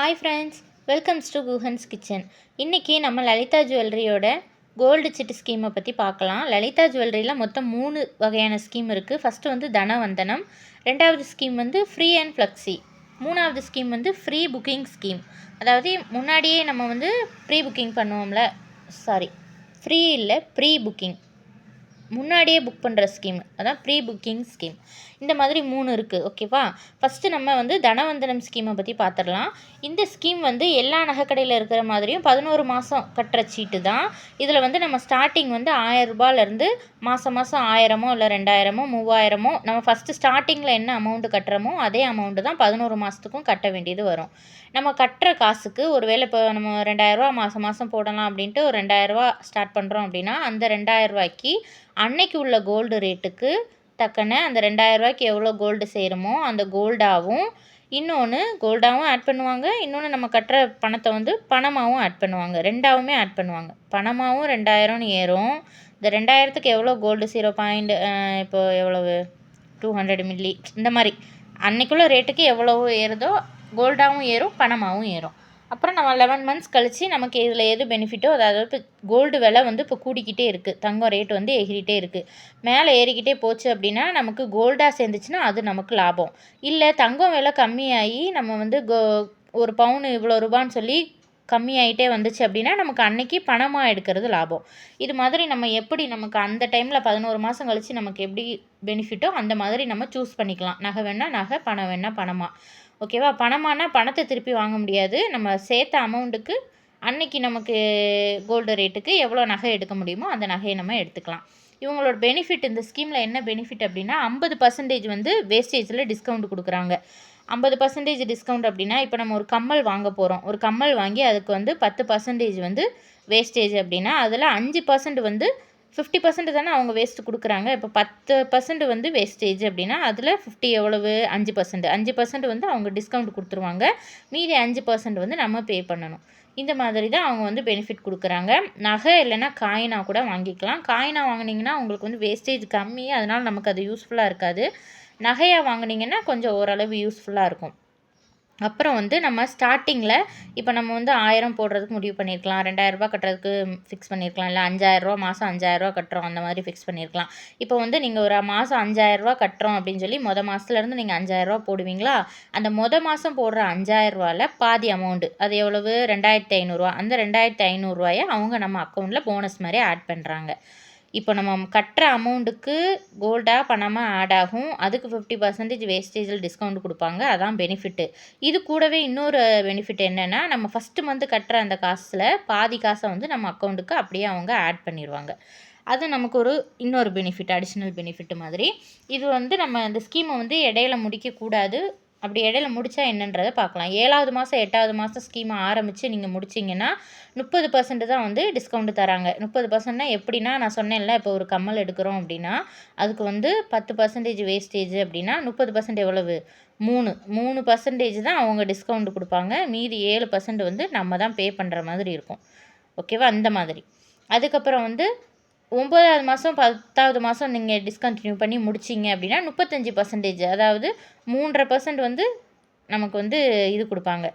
Hi friends welcomes to Guhan's kitchen இன்றைக்கி நம்ம Lalitha ஜுவல்லரியோட gold சிட்டு ஸ்கீமை பற்றி பார்க்கலாம். லலிதா ஜுவல்லரியில் மொத்தம் மூணு வகையான ஸ்கீம் இருக்குது ஃபஸ்ட்டு வந்து தனவந்தனம் ரெண்டாவது ஸ்கீம் வந்து ஃப்ரீ அண்ட் ஃப்ளக்ஸி மூணாவது ஸ்கீம் வந்து ஃப்ரீ புக்கிங் ஸ்கீம் அதாவது முன்னாடியே நம்ம வந்து ப்ரீ புக்கிங் பண்ணுவோம்ல சாரி ஃப்ரீ இல்லை ப்ரீ புக்கிங் முன்னாடியே புக் பண்ணுற ஸ்கீம் அதான் ப்ரீ புக்கிங் ஸ்கீம் இந்த மாதிரி மூணு இருக்குது ஓகேவா ஃபஸ்ட்டு நம்ம வந்து தனவந்தனம் ஸ்கீமை பற்றி பார்த்துடலாம் இந்த ஸ்கீம் வந்து எல்லா நகைக்கடையில் இருக்கிற மாதிரியும் பதினோரு மாதம் கட்டுற சீட்டு தான். இதில் வந்து நம்ம ஸ்டார்டிங் வந்து ஆயரரூபாலேருந்து மாதம் மாதம் ஆயிரமோ இல்லை ரெண்டாயிரமோ மூவாயிரமோ நம்ம ஃபஸ்ட்டு ஸ்டார்டிங்கில் என்ன அமௌண்ட்டு கட்டுறோமோ அதே அமௌண்ட்டு தான் பதினோரு மாதத்துக்கும் கட்ட வேண்டியது வரும். நம்ம கட்டுற காசுக்கு ஒரு வேளை இப்போ நம்ம ரெண்டாயிரரூவா மாதம் மாதம் போடலாம் அப்படின்ட்டு ஒரு ரெண்டாயிரரூவா ஸ்டார்ட் பண்ணுறோம் அப்படின்னா அந்த ரெண்டாயிரரூவாய்க்கு அன்னைக்கு உள்ள கோல்டு ரேட்டுக்கு தக்கன அந்த ரெண்டாயிரரூவாய்க்கு எவ்வளோ கோல்டு செய்கிறோமோ அந்த கோல்டாகவும் இன்னொன்று கோல்டாகவும் ஆட் பண்ணுவாங்க இன்னொன்று நம்ம கட்டுற பணத்தை வந்து பணமாகவும் ஆட் பண்ணுவாங்க ரெண்டாவுமே ஆட் பண்ணுவாங்க. பணமாகவும் ரெண்டாயிரம்னு ஏறும். இந்த ரெண்டாயிரத்துக்கு எவ்வளோ கோல்டு ஜீரோ பாயிண்ட் இப்போ எவ்வளவு? டூ ஹண்ட்ரட் மில்லி இந்த மாதிரி. அன்னைக்குள்ள ரேட்டுக்கு எவ்வளவு ஏறுதோ கோல்டாகவும் ஏறும் பணமாகவும் ஏறும். அப்புறம் நம்ம லெவன் மந்த்ஸ் கழித்து நமக்கு இதில் எது பெனிஃபிட்டோ அதாவது இப்போ கோல்டு விலை வந்து இப்போ கூடிக்கிட்டே இருக்குது தங்கம் ரேட் வந்து எகிரிட்டே இருக்குது மேலே ஏறிக்கிட்டே போச்சு அப்படின்னா நமக்கு கோல்டாக சேர்ந்துச்சுன்னா அது நமக்கு லாபம். இல்லை தங்கம் விலை கம்மியாகி நம்ம வந்து கோ ஒரு பவுனு இவ்வளோ ரூபான்னு சொல்லி கம்மியாயிட்டே வந்துச்சு அப்படின்னா நமக்கு அன்னைக்கு பணமாக எடுக்கிறது லாபம். இது மாதிரி நம்ம எப்படி நமக்கு அந்த டைமில் பதினோரு மாதம் கழித்து நமக்கு எப்படி பெனிஃபிட்டோ அந்த மாதிரி நம்ம சூஸ் பண்ணிக்கலாம். நகை வேணால் நகை பணம் வேணால் பணமாக ஓகேவா? பணமானா பணத்தை திருப்பி வாங்க முடியாது. நம்ம சேர்த்த அமௌண்ட்டுக்கு அன்னைக்கு நமக்கு கோல்டு ரேட்டுக்கு எவ்வளோ நகை எடுக்க முடியுமோ அந்த நகையை நம்ம எடுத்துக்கலாம். இவங்களோட பெனிஃபிட் இந்த ஸ்கீமில் என்ன பெனிஃபிட் அப்படின்னா ஐம்பது பர்சன்டேஜ் வந்து வேஸ்டேஜில் டிஸ்கவுண்ட் கொடுக்குறாங்க. ஐம்பது பர்சன்டேஜ் டிஸ்கவுண்ட் அப்படின்னா இப்போ நம்ம ஒரு கம்மல் வாங்க போகிறோம் ஒரு கம்மல் வாங்கி அதுக்கு வந்து பத்து பர்சன்டேஜ் வந்து வேஸ்டேஜ் அப்படின்னா அதில் அஞ்சு பர்சன்ட் வந்து ஃபிஃப்டி பர்சன்ட் தானே அவங்க வேஸ்ட்டு கொடுக்குறாங்க. இப்போ பத்து பர்சன்ட் வந்து வேஸ்டேஜ் அப்படின்னா அதில் ஃபிஃப்டி எவ்வளவு? அஞ்சு பர்சன்ட் அஞ்சு பர்சன்ட் வந்து அவங்க டிஸ்கவுண்ட் கொடுத்துருவாங்க. மீதி அஞ்சு பர்சன்ட் வந்து நம்ம பே பண்ணணும். இந்த மாதிரி தான் அவங்க வந்து பெனிஃபிட் கொடுக்குறாங்க. நகை இல்லைன்னா காயினாக கூட வாங்கிக்கலாம். காயினாக வாங்கினீங்கன்னா உங்களுக்கு வந்து வேஸ்டேஜ் கம்மி. அதனால் நமக்கு அது யூஸ்ஃபுல்லாக இருக்காது. நகையாக வாங்கினீங்கன்னா கொஞ்சம் ஓரளவு யூஸ்ஃபுல்லாக இருக்கும். அப்புறம் வந்து நம்ம ஸ்டார்டிங்கில் இப்போ நம்ம வந்து ஆயிரம் போடுறதுக்கு முடிவு பண்ணியிருக்கலாம் ரெண்டாயிரரூபா கட்டுறதுக்கு ஃபிக்ஸ் பண்ணியிருக்கலாம் இல்லை அஞ்சாயிரரூபா மாதம் அஞ்சாயிரரூபா கட்டுறோம். அந்த மாதிரி ஃபிக்ஸ் பண்ணியிருக்கலாம் இப்போ வந்து நீங்கள் ஒரு மாதம் அஞ்சாயிரரூபா கட்டுறோம் அப்படின்னு சொல்லி மொதல் மாதத்துலேருந்து நீங்கள் அஞ்சாயிரரூபா போடுவீங்களா? அந்த மொதல் மாதம் போடுற அஞ்சாயிரரூபாவில் பாதி அமௌண்ட்டு அது எவ்வளவு? ரெண்டாயிரத்தி ஐநூறுரூவா அந்த ரெண்டாயிரத்தி ஐநூறுரூவாயை அவங்க நம்ம அக்கௌண்ட்டில் போனஸ் மாதிரி ஆட் பண்ணுறாங்க இப்போ நம்ம கட்டுற அமௌண்ட்டுக்கு கோல்டாக பணமாக ஆட் ஆகும். அதுக்கு ஃபிஃப்டி பர்சன்டேஜ் வேஸ்டேஜில் டிஸ்கவுண்ட் கொடுப்பாங்க. அதான் பெனிஃபிட்டு இது கூடவே இன்னொரு பெனிஃபிட் என்னென்னா நம்ம ஃபஸ்ட்டு மந்த்து கட்டுற அந்த காசில் பாதி காசை வந்து நம்ம அக்கௌண்ட்டுக்கு அப்படியே அவங்க ஆட் பண்ணிடுவாங்க அது நமக்கு ஒரு இன்னொரு பெனிஃபிட் அடிஷ்னல் பெனிஃபிட் மாதிரி. இது வந்து நம்ம இந்த ஸ்கீமை வந்து இடையில முடிக்கக்கூடாது. அப்படி இடையில முடித்தா என்னன்றதை பார்க்கலாம். ஏழாவது மாதம் எட்டாவது மாதம் ஸ்கீமை ஆரம்பித்து நீங்கள் முடிச்சிங்கன்னா முப்பது பர்சன்ட் தான் வந்து டிஸ்கவுண்ட் தராங்க. முப்பது பர்சன்ட்னா எப்படின்னா நான் சொன்னேன்ல இப்போ ஒரு கம்மல் எடுக்கிறோம் அப்படின்னா அதுக்கு வந்து பத்து பர்சன்டேஜ் வேஸ்டேஜ் அப்படின்னா முப்பது பர்சன்ட் எவ்வளவு? மூணு. மூணு பர்சன்டேஜ் தான் அவங்க டிஸ்கவுண்ட் கொடுப்பாங்க. மீதி ஏழு பர்சன்ட் வந்து நம்ம தான் பே பண்ணுற மாதிரி இருக்கும். ஓகேவா அந்த மாதிரி. அதுக்கப்புறம் வந்து ஒம்பதாவது மாதம் பத்தாவது மாதம் நீங்கள் டிஸ்கண்டினியூ பண்ணி முடிச்சிங்க அப்படின்னா முப்பத்தஞ்சு பர்சன்டேஜ் அதாவது மூன்றரை பர்சன்ட் வந்து நமக்கு வந்து இது கொடுப்பாங்க.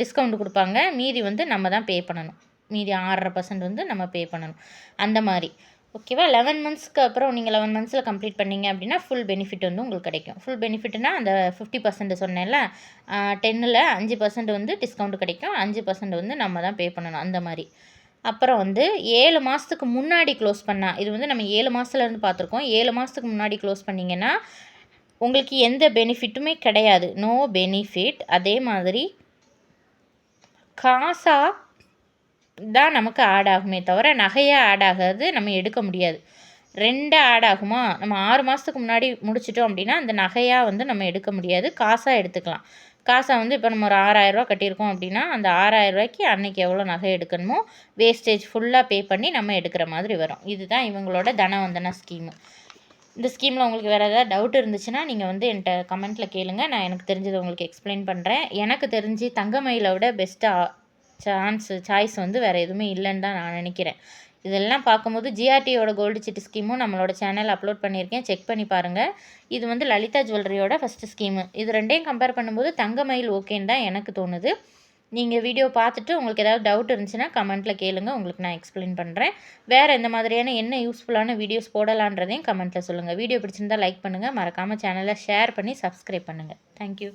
டிஸ்கவுண்ட் கொடுப்பாங்க. மீதி வந்து நம்ம தான் பே பண்ணணும். மீதி ஆறரை பர்சன்ட் வந்து நம்ம பே பண்ணணும். அந்த மாதிரி. ஓகேவா லெவன் மந்த்ஸ்க்கு அப்புறம் நீங்கள் லெவன் மந்த்ஸில் கம்ப்ளீட் பண்ணிங்க அப்படின்னா ஃபுல் பெனிஃபிட் வந்து உங்களுக்கு கிடைக்கும். ஃபுல் பெனிஃபிட்னா அந்த ஃபிஃப்டி பர்சன்ட் சொன்னேன்ல டென்னில் அஞ்சு பர்சன்ட் வந்து டிஸ்கவுண்ட் கிடைக்கும். அஞ்சு பர்சன்ட் வந்து நம்ம தான் பே பண்ணணும். அந்த மாதிரி. அப்புறம் வந்து ஏழு மாதத்துக்கு முன்னாடி க்ளோஸ் பண்ணால் இது வந்து நம்ம ஏழு மாதத்துலேருந்து பார்த்துருக்கோம். ஏழு மாதத்துக்கு முன்னாடி க்ளோஸ் பண்ணிங்கன்னா உங்களுக்கு எந்த பெனிஃபிட்டுமே கிடையாது. நோ பெனிஃபிட் அதே மாதிரி காசாக தான் நமக்கு ஆட் ஆகுமே தவிர நகையாக ஆட் ஆகாது நம்ம எடுக்க முடியாது. ரெண்டு ஆட் ஆகுமா? நம்ம ஆறு மாதத்துக்கு முன்னாடி முடிச்சிட்டோம் அப்படின்னா அந்த நகையாக வந்து நம்ம எடுக்க முடியாது. காசாக எடுத்துக்கலாம். காசை வந்து இப்போ நம்ம ஒரு ஆறாயிரரூவா கட்டியிருக்கோம் அப்படின்னா அந்த ஆறாயிரரூவாய்க்கு அன்றைக்கி எவ்வளோ நகை எடுக்கணுமோ வேஸ்டேஜ் ஃபுல்லாக பே பண்ணி நம்ம எடுக்கிற மாதிரி வரும். இதுதான் இவங்களோட தனவந்தன ஸ்கீமு இந்த ஸ்கீமில் உங்களுக்கு வேறு ஏதாவது டவுட் இருந்துச்சுன்னா நீங்கள் வந்து என்கிட்ட கமெண்ட்டில் கேளுங்கள் நான் எனக்கு தெரிஞ்சதை உங்களுக்கு எக்ஸ்பிளைன் பண்ணுறேன் எனக்கு தெரிஞ்சு தங்கமயிலை விட பெஸ்ட்டாக சான்ஸ் சாய்ஸ் வந்து வேறு எதுவுமே இல்லைன்னு தான் நான் நினைக்கிறேன். இதெல்லாம் பார்க்கும்போது ஜிஆர்டியோட கோல்டு சிட்டு ஸ்கீமும் நம்மளோட சேனல் அப்லோட் பண்ணியிருக்கேன். செக் பண்ணி பாருங்கள் இது வந்து லலிதா ஜுவல்லரியோட ஃபஸ்ட்டு ஸ்கீமு இது ரெண்டையும் கம்பேர் பண்ணும்போது தங்க மயில் ஓகேன்னு தான் எனக்கு தோணுது. நீங்கள் வீடியோ பார்த்துட்டு உங்களுக்கு ஏதாவது டவுட் இருந்துச்சுன்னா கமெண்ட்டில் கேளுங்கள் உங்களுக்கு நான் எக்ஸ்பிளைன் பண்ணுறேன் வேறு எந்த மாதிரியான என்ன யூஸ்ஃபுல்லான வீடியோஸ் போடலான்றதையும் கமெண்ட்டில் சொல்லுங்கள் வீடியோ பிடிச்சிருந்தா லைக் பண்ணுங்கள் மறக்காமல் சேனலை ஷேர் பண்ணி சப்ஸ்கிரைப் பண்ணுங்கள் தேங்க்யூ